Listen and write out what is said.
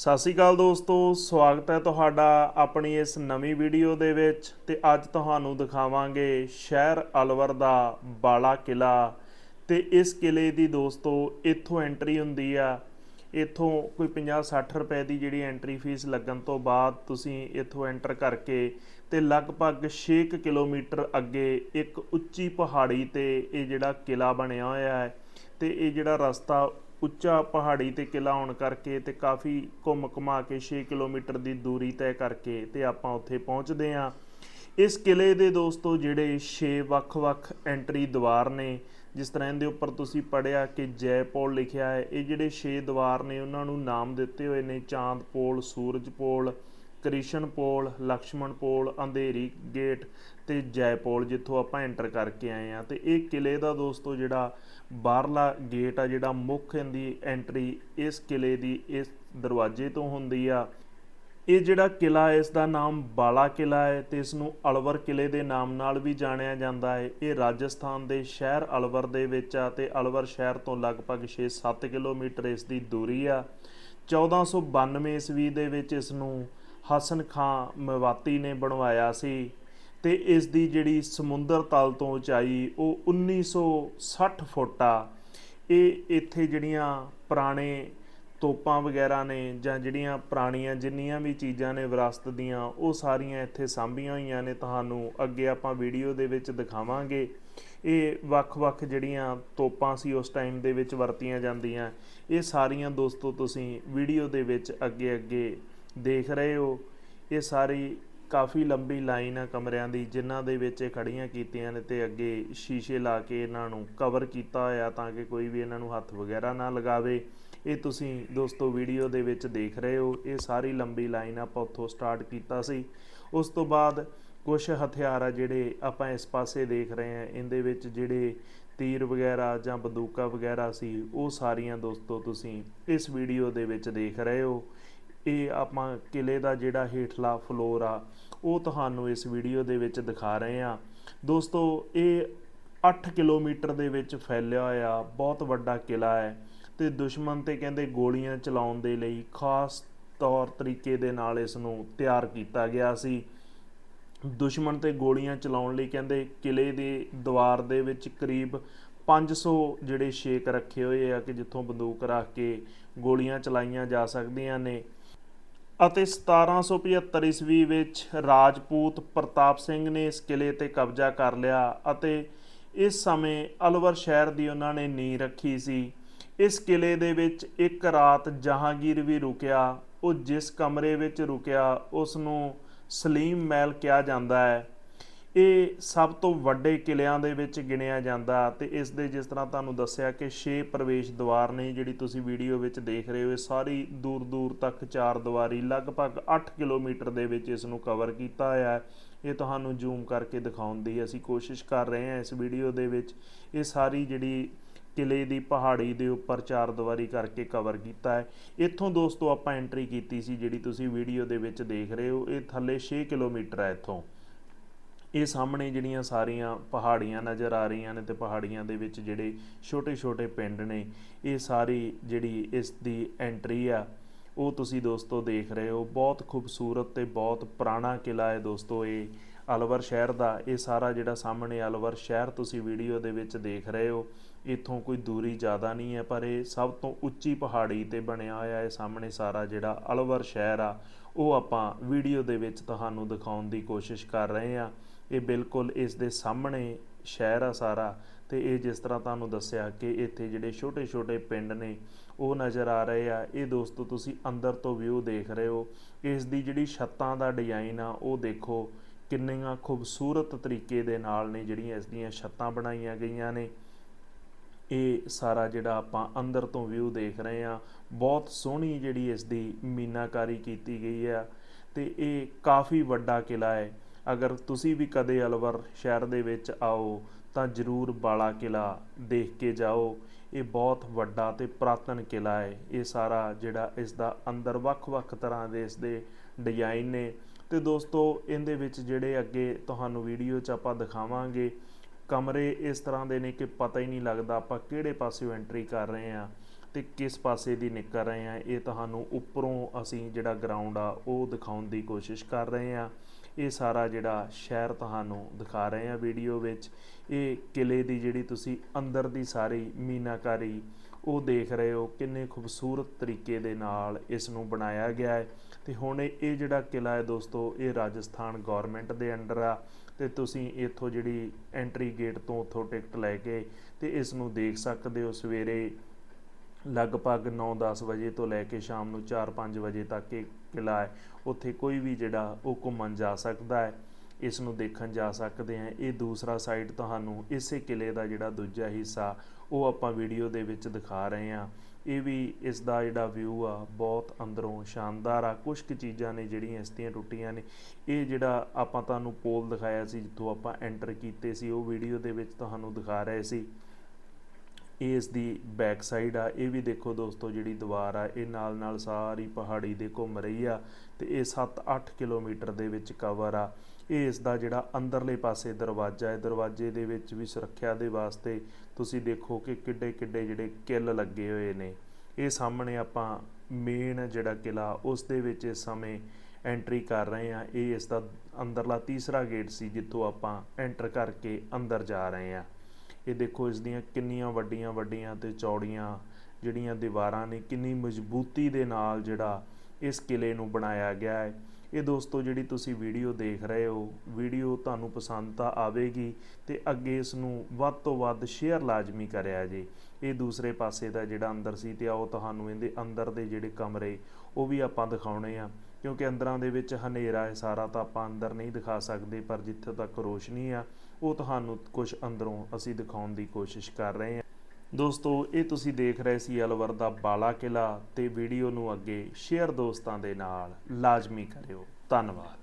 ਸਤਿ ਸ਼੍ਰੀ ਅਕਾਲ ਦੋਸਤੋ, ਸਵਾਗਤ ਹੈ ਤੁਹਾਡਾ ਆਪਣੀ ਇਸ ਨਵੀਂ ਵੀਡੀਓ ਦੇ ਵਿੱਚ ਤੇ ਅੱਜ ਤੁਹਾਨੂੰ ਦਿਖਾਵਾਂਗੇ ਸ਼ਹਿਰ ਅਲਵਰ ਦਾ ਬਾਲਾ ਕਿਲਾ ਤੇ ਇਸ ਕਿਲੇ ਦੀ ਦੋਸਤੋ, ਇੱਥੋਂ ਐਂਟਰੀ ਹੁੰਦੀ ਆ। ਇੱਥੋਂ ਕੋਈ 50-60 ਰੁਪਏ ਦੀ ਜਿਹੜੀ ਐਂਟਰੀ ਫੀਸ ਲੱਗਣ ਤੋਂ ਬਾਅਦ ਤੁਸੀਂ ਇੱਥੋਂ ਐਂਟਰ ਕਰਕੇ ਤੇ ਲਗਭਗ 6 ਕੁ ਕਿਲੋਮੀਟਰ ਅੱਗੇ ਇੱਕ ਉੱਚੀ ਪਹਾੜੀ ਤੇ ਇਹ ਜਿਹੜਾ ਕਿਲਾ ਬਣਿਆ ਹੋਇਆ ਹੈ ਤੇ ਇਹ ਜਿਹੜਾ ਰਸਤਾ ਉੱਚਾ ਪਹਾੜੀ ਤੇ ਕਿਲਾ ਹੋਣ ਕਰਕੇ ਤੇ ਕਾਫੀ ਘੁੰਮ ਘੁਮਾ ਕੇ 6 ਕਿਲੋਮੀਟਰ ਦੀ ਦੂਰੀ ਤੈਅ ਕਰਕੇ ਤੇ ਆਪਾਂ ਉੱਥੇ ਪਹੁੰਚਦੇ ਆਂ ਇਸ ਕਿਲੇ ਦੇ ਦੋਸਤੋ, ਜਿਹੜੇ 6 ਵੱਖ-ਵੱਖ ਐਂਟਰੀ ਦੁਆਰ ਨੇ, ਜਿਸ ਤਰ੍ਹਾਂ ਇਹਦੇ ਉੱਪਰ ਤੁਸੀਂ ਪੜਿਆ ਕਿ ਜੈਪੋਲ ਲਿਖਿਆ ਹੈ, ਇਹ ਜਿਹੜੇ 6 ਦੁਆਰ ਨੇ, ਉਹਨਾਂ ਨੂੰ ਨਾਮ ਦਿੱਤੇ ਹੋਏ ਨੇ, ਚਾਂਦ ਪੋਲ, ਸੂਰਜ ਪੋਲ ਕ੍ਰਿਸ਼ਨ ਪੋਲ, ਲਕਸ਼ਮਣ ਪੋਲ, ਅੰਧੇਰੀ ਗੇਟ ਤੇ ਜੈਪੋਲ ਜਿੱਥੋਂ ਆਪਾਂ ਐਂਟਰ ਕਰਕੇ ਆਏ ਆ ਤੇ ਇਹ ਕਿਲੇ ਦਾ ਦੋਸਤੋ ਜਿਹੜਾ ਬਾਹਰਲਾ ਗੇਟ ਆ, ਜਿਹੜਾ ਮੁੱਖ ਇਹਦੀ ਐਂਟਰੀ ਇਸ ਕਿਲੇ ਦੀ, ਇਸ ਦਰਵਾਜ਼ੇ ਤੋਂ ਹੁੰਦੀ ਆ। ਇਹ ਜਿਹੜਾ ਕਿਲਾ ਇਸ ਦਾ ਨਾਮ ਬਾਲਾ ਕਿਲਾ ਹੈ ਤੇ ਇਸ ਨੂੰ ਅਲਵਰ ਕਿਲੇ ਦੇ ਨਾਮ ਨਾਲ ਵੀ ਜਾਣਿਆ ਜਾਂਦਾ ਹੈ। ਇਹ ਰਾਜਸਥਾਨ ਦੇ ਸ਼ਹਿਰ ਅਲਵਰ ਦੇ ਵਿੱਚ ਆ ਤੇ ਅਲਵਰ ਸ਼ਹਿਰ ਤੋਂ ਲਗਭਗ 6-7 ਕਿਲੋਮੀਟਰ ਇਸ ਦੀ ਦੂਰੀ ਆ। 1492 ਈਸਵੀ ਦੇ ਵਿੱਚ ਇਸ ਨੂੰ ਹਸਨ ਖਾਂ ਮਵਾਤੀ ਨੇ ਬਣਵਾਇਆ ਸੀ ਤੇ ਇਸ ਦੀ ਜਿਹੜੀ ਸਮੁੰਦਰ ਤਲ ਤੋਂ ਉਚਾਈ ਉਹ 1960 ਫੁੱਟ ਆ। ਇਹ ਇੱਥੇ ਜਿਹੜੀਆਂ ਪੁਰਾਣੇ ਤੋਪਾਂ ਵਗੈਰਾ ਨੇ ਜਾਂ ਜਿਹੜੀਆਂ ਪੁਰਾਣੀਆਂ ਜਿੰਨੀਆਂ ਵੀ ਚੀਜ਼ਾਂ ਨੇ ਵਿਰਾਸਤ ਦੀਆਂ, ਉਹ ਸਾਰੀਆਂ ਇੱਥੇ ਸਾਂਭੀਆਂ ਹੋਈਆਂ ਨੇ। ਤੁਹਾਨੂੰ ਅੱਗੇ ਆਪਾਂ ਵੀਡੀਓ ਦੇ ਵਿੱਚ ਦਿਖਾਵਾਂਗੇ। ਇਹ ਵੱਖ-ਵੱਖ ਜਿਹੜੀਆਂ ਤੋਪਾਂ ਸੀ ਉਸ ਟਾਈਮ ਦੇ ਵਿੱਚ ਵਰਤੀਆਂ ਜਾਂਦੀਆਂ। ਇਹ ਸਾਰੀਆਂ ਦੋਸਤੋ, ਤੁਸੀਂ ਵੀਡੀਓ ਦੇ ਵਿੱਚ ਅੱਗੇ-ਅੱਗੇ ਦੇਖ ਰਹੇ ਹੋ, ਇਹ ਸਾਰੀ ਕਾਫੀ ਲੰਬੀ ਲਾਈਨ ਆ ਕਮਰਿਆਂ ਦੀ, ਜਿਨ੍ਹਾਂ ਦੇ ਵਿੱਚ ਇਹ ਖੜੀਆਂ ਕੀਤੀਆਂ ਨੇ ਤੇ ਅੱਗੇ ਸ਼ੀਸ਼ੇ ਲਾ ਕੇ ਇਹਨਾਂ ਨੂੰ ਕਵਰ ਕੀਤਾ ਹੋਇਆ ਤਾਂ ਕਿ ਕੋਈ ਵੀ ਇਹਨਾਂ ਨੂੰ ਹੱਥ ਵਗੈਰਾ ਨਾ ਲਗਾਵੇ। ਇਹ ਤੁਸੀਂ ਦੋਸਤੋ ਵੀਡੀਓ ਦੇ ਵਿੱਚ ਦੇਖ ਰਹੇ ਹੋ, ਇਹ ਸਾਰੀ ਲੰਬੀ ਲਾਈਨ ਆਪਾਂ ਉੱਥੋਂ ਸਟਾਰਟ ਕੀਤਾ ਸੀ। ਉਸ ਤੋਂ ਬਾਅਦ ਕੁਝ ਹਥਿਆਰ ਆ ਜਿਹੜੇ ਆਪਾਂ ਇਸ ਪਾਸੇ ਦੇਖ ਰਹੇ ਹਾਂ, ਇਹਦੇ ਵਿੱਚ ਜਿਹੜੇ ਤੀਰ ਵਗੈਰਾ ਜਾਂ ਬੰਦੂਕਾਂ ਵਗੈਰਾ ਸੀ, ਉਹ ਸਾਰੀਆਂ ਦੋਸਤੋ ਤੁਸੀਂ ਇਸ ਵੀਡੀਓ ਦੇ ਵਿੱਚ ਦੇਖ ਰਹੇ ਹੋ। ਇਹ ਆਪਾਂ ਕਿਲੇ ਦਾ ਜਿਹੜਾ ਹੇਠਲਾ ਫਲੋਰ ਆ, ਉਹ ਤੁਹਾਨੂੰ ਇਸ ਵੀਡੀਓ ਦੇ ਵਿੱਚ ਦਿਖਾ ਰਹੇ ਆ ਦੋਸਤੋ, ਇਹ 8 ਕਿਲੋਮੀਟਰ ਦੇ ਵਿੱਚ ਫੈਲਿਆ ਹੋਇਆ ਬਹੁਤ ਵੱਡਾ ਕਿਲਾ ਹੈ ਤੇ ਦੁਸ਼ਮਣ ਤੇ ਕਹਿੰਦੇ ਗੋਲੀਆਂ ਚਲਾਉਣ ਦੇ ਲਈ ਖਾਸ ਤੌਰ ਤਰੀਕੇ ਦੇ ਨਾਲ ਇਸ ਨੂੰ ਤਿਆਰ ਕੀਤਾ ਗਿਆ ਸੀ। ਦੁਸ਼ਮਣ ਤੇ ਗੋਲੀਆਂ ਚਲਾਉਣ ਲਈ ਕਹਿੰਦੇ ਕਿਲੇ ਦੇ ਦੀਵਾਰ ਦੇ ਵਿੱਚ ਕਰੀਬ 500 ਜਿਹੜੇ ਸ਼ੇਕ ਰੱਖੇ ਹੋਏ ਆ ਕਿ ਜਿੱਥੋਂ ਬੰਦੂਕ ਰੱਖ ਕੇ ਗੋਲੀਆਂ ਚਲਾਈਆਂ ਜਾ ਸਕਦੀਆਂ ਨੇ। ਅਤੇ 1775 ਈਸਵੀ ਵਿੱਚ ਰਾਜਪੂਤ ਪ੍ਰਤਾਪ ਸਿੰਘ ਨੇ ਇਸ ਕਿਲੇ ਤੇ ਕਬਜ਼ਾ ਕਰ ਲਿਆ ਅਤੇ ਇਸ ਸਮੇਂ ਅਲਵਰ ਸ਼ਹਿਰ ਦੀ ਉਹਨਾਂ ਨੇ ਨੀਂਹ ਰੱਖੀ ਸੀ। ਇਸ ਕਿਲੇ ਦੇ ਵਿੱਚ ਇੱਕ ਰਾਤ ਜਹਾਂਗੀਰ ਵੀ ਰੁਕਿਆ। ਉਹ ਜਿਸ ਕਮਰੇ ਵਿੱਚ ਰੁਕਿਆ ਉਸ ਨੂੰ ਸਲੀਮ ਮਹਿਲ ਕਿਹਾ ਜਾਂਦਾ ਹੈ। ਇਹ ਸਭ ਤੋਂ ਵੱਡੇ ਕਿਲਿਆਂ ਦੇ ਵਿੱਚ ਗਿਣਿਆ ਜਾਂਦਾ ਤੇ ਇਸ ਦੇ ਜਿਸ ਤਰ੍ਹਾਂ ਤੁਹਾਨੂੰ ਦੱਸਿਆ ਕਿ 6 ਪ੍ਰਵੇਸ਼ ਦੁਆਰ ਨੇ ਜਿਹੜੀ ਤੁਸੀਂ ਵੀਡੀਓ ਵਿੱਚ ਦੇਖ ਰਹੇ ਹੋ, ਇਹ ਸਾਰੀ ਦੂਰ ਦੂਰ ਤੱਕ ਚਾਰ ਦੁਆਰੀ ਲਗਭਗ 8 ਕਿਲੋਮੀਟਰ ਦੇ ਵਿੱਚ ਇਸ ਨੂੰ ਕਵਰ ਕੀਤਾ ਹੋਇਆ ਹੈ। ਇਹ ਤੁਹਾਨੂੰ ਜ਼ੂਮ ਕਰਕੇ ਦਿਖਾਉਣ ਦੀ ਅਸੀਂ ਕੋਸ਼ਿਸ਼ ਕਰ ਰਹੇ ਹਾਂ ਇਸ ਵੀਡੀਓ ਦੇ ਵਿੱਚ। ਇਹ ਸਾਰੀ ਜਿਹੜੀ ਕਿਲੇ ਦੀ ਪਹਾੜੀ ਦੇ ਉੱਪਰ ਚਾਰ ਦੀਵਾਰੀ ਕਰਕੇ ਕਵਰ ਕੀਤਾ ਹੈ। ਇੱਥੋਂ ਦੋਸਤੋ ਆਪਾਂ ਐਂਟਰੀ ਕੀਤੀ ਸੀ ਜਿਹੜੀ ਤੁਸੀਂ ਵੀਡੀਓ ਦੇ ਵਿੱਚ ਦੇਖ ਰਹੇ ਹੋ, ਇਹ ਥੱਲੇ 6 ਕਿਲੋਮੀਟਰ ਹੈ ਇੱਥੋਂ। ਇਹ ਸਾਹਮਣੇ ਜਿਹੜੀਆਂ ਸਾਰੀਆਂ ਪਹਾੜੀਆਂ ਨਜ਼ਰ ਆ ਰਹੀਆਂ ਨੇ ਤੇ ਪਹਾੜੀਆਂ ਦੇ ਵਿੱਚ ਜਿਹੜੇ ਛੋਟੇ-ਛੋਟੇ ਪਿੰਡ ਨੇ, ਇਹ ਸਾਰੀ ਜਿਹੜੀ ਇਸ ਦੀ ਐਂਟਰੀ ਆ, ਉਹ ਤੁਸੀਂ ਦੋਸਤੋ ਦੇਖ ਰਹੇ ਹੋ। ਬਹੁਤ ਖੂਬਸੂਰਤ ਤੇ ਬਹੁਤ ਪੁਰਾਣਾ ਕਿਲਾ ਹੈ ਦੋਸਤੋ ਇਹ। ਅਲਵਰ ਸ਼ਹਿਰ ਦਾ, ਇਹ ਸਾਰਾ ਜਿਹੜਾ ਸਾਹਮਣੇ ਅਲਵਰ ਸ਼ਹਿਰ ਤੁਸੀਂ ਵੀਡੀਓ ਦੇ ਵਿੱਚ ਦੇਖ ਰਹੇ ਹੋ। ਇੱਥੋਂ ਕੋਈ ਦੂਰੀ ਜ਼ਿਆਦਾ ਨਹੀਂ ਹੈ, ਪਰ ਇਹ ਸਭ ਤੋਂ ਉੱਚੀ ਪਹਾੜੀ ਤੇ ਬਣਿਆ ਹੋਇਆ ਹੈ ਸਾਹਮਣੇ ਸਾਰਾ ਜਿਹੜਾ ਅਲਵਰ ਸ਼ਹਿਰ ਆ, ਉਹ ਆਪਾਂ ਵੀਡੀਓ ਦੇ ਵਿੱਚ ਤੁਹਾਨੂੰ ਦਿਖਾਉਣ ਦੀ ਕੋਸ਼ਿਸ਼ ਕਰ ਰਹੇ ਹਾਂ। ਇਹ ਬਿਲਕੁਲ ਇਸ ਦੇ ਸਾਹਮਣੇ ਸ਼ਹਿਰ ਆ ਸਾਰਾ ਤੇ ਇਹ ਜਿਸ ਤਰ੍ਹਾਂ ਤੁਹਾਨੂੰ ਦੱਸਿਆ ਕਿ ਇੱਥੇ ਜਿਹੜੇ ਛੋਟੇ-ਛੋਟੇ ਪਿੰਡ ਨੇ, ਉਹ ਨਜ਼ਰ ਆ ਰਹੇ ਆ। ਇਹ ਦੋਸਤੋ, ਤੁਸੀਂ ਅੰਦਰ ਤੋਂ ਵਿਊ ਦੇਖ ਰਹੇ ਹੋ। ਇਸ ਦੀ ਜਿਹੜੀ ਛੱਤਾਂ ਦਾ ਡਿਜ਼ਾਈਨ ਆ, ਉਹ ਦੇਖੋ ਕਿੰਨੀਆਂ ਖੂਬਸੂਰਤ ਤਰੀਕੇ ਦੇ ਨਾਲ ਨੇ ਜਿਹੜੀਆਂ ਇਸ ਦੀਆਂ ਛੱਤਾਂ ਬਣਾਈਆਂ ਗਈਆਂ ਨੇ। ਇਹ ਸਾਰਾ ਜਿਹੜਾ ਆਪਾਂ ਅੰਦਰ ਤੋਂ ਵਿਊ ਦੇਖ ਰਹੇ ਆ, ਬਹੁਤ ਸੋਹਣੀ ਜਿਹੜੀ ਇਸ ਦੀ ਮੀਨਾਕਾਰੀ ਕੀਤੀ ਗਈ ਆ ਤੇ ਇਹ ਕਾਫੀ ਵੱਡਾ ਕਿਲਾ ਹੈ। ਅਗਰ ਤੁਸੀਂ ਵੀ ਕਦੇ ਅਲਵਰ ਸ਼ਹਿਰ ਦੇ ਵਿੱਚ ਆਓ, ਤਾਂ ਜ਼ਰੂਰ ਬਾਲਾ ਕਿਲਾ ਦੇਖ ਕੇ ਜਾਓ। ਇਹ ਬਹੁਤ ਵੱਡਾ ਤੇ ਪ੍ਰਾਤਨ ਕਿਲਾ ਹੈ। ਇਹ ਸਾਰਾ ਜਿਹੜਾ ਇਸ ਦਾ ਅੰਦਰ ਵੱਖ-ਵੱਖ ਤਰ੍ਹਾਂ ਦੇ ਇਸ ਦੇ ਡਿਜ਼ਾਈਨ ਨੇ। ਤੇ ਦੋਸਤੋ, ਇਹਦੇ ਵਿੱਚ ਜਿਹੜੇ ਅੱਗੇ ਤੁਹਾਨੂੰ ਵੀਡੀਓ 'ਚ ਆਪਾਂ ਦਿਖਾਵਾਂਗੇ, ਕਮਰੇ ਇਸ ਤਰ੍ਹਾਂ ਦੇ ਨੇ ਕਿ ਪਤਾ ਹੀ ਨਹੀਂ ਲੱਗਦਾ ਆਪਾਂ ਕਿਹੜੇ ਪਾਸਿਓਂ ਐਂਟਰੀ ਕਰ ਰਹੇ ਹਾਂ ਤੇ ਕਿਸ ਪਾਸੇ ਦੀ ਨਿਕਲ ਰਹੇ ਆ ਇਹ ਤੁਹਾਨੂੰ ਉੱਪਰੋਂ ਅਸੀਂ ਜਿਹੜਾ ਗਰਾਊਂਡ ਆ, ਉਹ ਦਿਖਾਉਣ ਦੀ ਕੋਸ਼ਿਸ਼ ਕਰ ਰਹੇ ਆ ਇਹ ਸਾਰਾ ਜਿਹੜਾ ਸ਼ਹਿਰ ਤੁਹਾਨੂੰ ਦਿਖਾ ਰਹੇ ਆ ਵੀਡੀਓ ਵਿੱਚ। ਇਹ ਕਿਲੇ ਦੀ ਜਿਹੜੀ ਤੁਸੀਂ ਅੰਦਰ ਦੀ ਸਾਰੀ ਮੀਨਾਕਾਰੀ, ਉਹ ਦੇਖ ਰਹੇ ਹੋ। ਕਿੰਨੇ ਖੂਬਸੂਰਤ ਤਰੀਕੇ ਦੇ ਨਾਲ ਇਸ ਨੂੰ ਬਣਾਇਆ ਗਿਆ ਹੈ। ਤੇ ਹੁਣ ਇਹ ਇਹ ਜਿਹੜਾ ਕਿਲਾ ਹੈ ਦੋਸਤੋ, ਇਹ ਰਾਜਸਥਾਨ ਗਵਰਨਮੈਂਟ ਦੇ ਅੰਡਰ ਆ। ਤੇ ਤੁਸੀਂ ਇੱਥੋਂ ਜਿਹੜੀ ਐਂਟਰੀ ਗੇਟ ਤੋਂ ਉੱਥੋਂ ਟਿਕਟ ਲੈ ਕੇ ਤੇ ਇਸ ਨੂੰ ਦੇਖ ਸਕਦੇ ਹੋ ਸਵੇਰੇ। ਲਗਭਗ 9-10 ਵਜੇ ਤੋਂ ਲੈ ਕੇ ਸ਼ਾਮ ਨੂੰ 4-5 ਵਜੇ ਤੱਕ ਇਹ ਕਿਲਾ ਹੈ। ਉੱਥੇ ਕੋਈ ਵੀ ਜਿਹੜਾ ਉਹ ਘੁੰਮਣ ਜਾ ਸਕਦਾ ਹੈ, ਇਸ ਨੂੰ ਦੇਖਣ ਜਾ ਸਕਦੇ ਆ ਇਹ ਦੂਸਰਾ ਸਾਈਡ ਤੁਹਾਨੂੰ ਇਸੇ ਕਿਲੇ ਦਾ ਜਿਹੜਾ ਦੂਜਾ ਹਿੱਸਾ, ਉਹ ਆਪਾਂ ਵੀਡੀਓ ਦੇ ਵਿੱਚ ਦਿਖਾ ਰਹੇ ਆ ਇਹ ਵੀ ਇਸ ਦਾ ਜਿਹੜਾ ਵਿਊ ਆ, ਬਹੁਤ ਅੰਦਰੋਂ ਸ਼ਾਨਦਾਰ ਆ। ਕੁਝ ਕੁ ਚੀਜ਼ਾਂ ਨੇ ਜਿਹੜੀਆਂ ਇਸ ਦੀਆਂ ਟੁੱਟੀਆਂ ਨੇ। ਇਹ ਜਿਹੜਾ ਆਪਾਂ ਤੁਹਾਨੂੰ ਪੋਲ ਦਿਖਾਇਆ ਸੀ, ਜਿੱਥੋਂ ਆਪਾਂ ਐਂਟਰ ਕੀਤੇ ਸੀ, ਉਹ ਵੀਡੀਓ ਦੇ ਵਿੱਚ ਤੁਹਾਨੂੰ ਦਿਖਾ ਰਹੇ ਸੀ। ਇਹ ਇਸ ਦੀ ਬੈਕ ਸਾਈਡ ਆ, ਇਹ ਵੀ ਦੇਖੋ ਦੋਸਤੋ ਜਿਹੜੀ ਦੀਵਾਰ ਆ, ਇਹ ਨਾਲ ਨਾਲ ਸਾਰੀ ਪਹਾੜੀ ਦੇ ਘੁੰਮ ਰਹੀ ਆ ਤੇ ਇਹ 7-8 ਕਿਲੋਮੀਟਰ ਦੇ ਵਿੱਚ ਕਵਰ ਆ। ਇਹ ਇਸ ਦਾ ਜਿਹੜਾ ਅੰਦਰਲੇ ਪਾਸੇ ਦਰਵਾਜ਼ਾ ਹੈ, ਦਰਵਾਜ਼ੇ ਦੇ ਵਿੱਚ ਵੀ ਸੁਰੱਖਿਆ ਦੇ ਵਾਸਤੇ ਤੁਸੀਂ ਦੇਖੋ ਕਿ ਕਿੱਡੇ ਕਿੱਡੇ ਜਿਹੜੇ ਕਿੱਲ ਲੱਗੇ ਹੋਏ ਨੇ। ਇਹ ਸਾਹਮਣੇ ਆਪਾਂ ਮੇਨ ਜਿਹੜਾ ਕਿਲਾ ਉਸ ਦੇ ਵਿੱਚ ਇਸ ਸਮੇਂ ਐਂਟਰੀ ਕਰ ਰਹੇ ਆ। ਇਹ ਇਸ ਦਾ ਅੰਦਰਲਾ ਤੀਸਰਾ ਗੇਟ ਸੀ, ਜਿੱਥੋਂ ਆਪਾਂ ਐਂਟਰ ਕਰਕੇ ਅੰਦਰ ਜਾ ਰਹੇ ਆ। ਇਹ ਦੇਖੋ ਇਸ ਦੀਆਂ ਕਿੰਨੀਆਂ ਵੱਡੀਆਂ ਵੱਡੀਆਂ ਤੇ ਚੌੜੀਆਂ ਜਿਹੜੀਆਂ ਦੀਵਾਰਾਂ ਨੇ, ਕਿੰਨੀ ਮਜ਼ਬੂਤੀ ਦੇ ਨਾਲ ਜਿਹੜਾ ਇਸ ਕਿਲੇ ਨੂੰ ਬਣਾਇਆ ਗਿਆ ਹੈ। ਇਹ ਦੋਸਤੋ ਜਿਹੜੀ ਤੁਸੀਂ ਵੀਡੀਓ ਦੇਖ ਰਹੇ ਹੋ, ਵੀਡੀਓ ਤੁਹਾਨੂੰ ਪਸੰਦ ਤਾਂ ਆਵੇਗੀ ਤੇ ਅੱਗੇ ਇਸ ਨੂੰ ਵੱਧ ਤੋਂ ਵੱਧ ਸ਼ੇਅਰ ਲਾਜ਼ਮੀ ਕਰਿਆ ਜੀ। ਇਹ ਦੂਸਰੇ ਪਾਸੇ ਦਾ ਜਿਹੜਾ ਅੰਦਰ ਸੀ ਤੇ ਆਓ ਤੁਹਾਨੂੰ ਇਹਦੇ ਅੰਦਰ ਦੇ ਜਿਹੜੇ ਕਮਰੇ, ਉਹ ਵੀ ਆਪਾਂ ਦਿਖਾਉਣੇ ਆ। ਕਿਉਂਕਿ ਅੰਦਰਾਂ ਦੇ ਵਿੱਚ ਹਨੇਰਾ ਹੈ, ਸਾਰਾ ਤਾਂ ਆਪਾਂ ਅੰਦਰ ਨਹੀਂ ਦਿਖਾ ਸਕਦੇ, ਪਰ ਜਿੱਥੇ ਤੱਕ ਰੋਸ਼ਨੀ ਆ ਉਹ ਤੁਹਾਨੂੰ ਕੁਝ ਅੰਦਰੋਂ ਅਸੀਂ ਦਿਖਾਉਣ ਦੀ ਕੋਸ਼ਿਸ਼ ਕਰ ਰਹੇ ਹਾਂ। ਦੋਸਤੋ, ਇਹ ਤੁਸੀਂ ਦੇਖ ਰਹੇ ਸੀ ਅਲਵਰ ਦਾ ਬਾਲਾ ਕਿਲਾ ਤੇ ਵੀਡੀਓ ਨੂੰ ਅੱਗੇ ਸ਼ੇਅਰ ਦੋਸਤਾਂ ਦੇ ਨਾਲ ਲਾਜ਼ਮੀ ਕਰਿਓ। ਧੰਨਵਾਦ।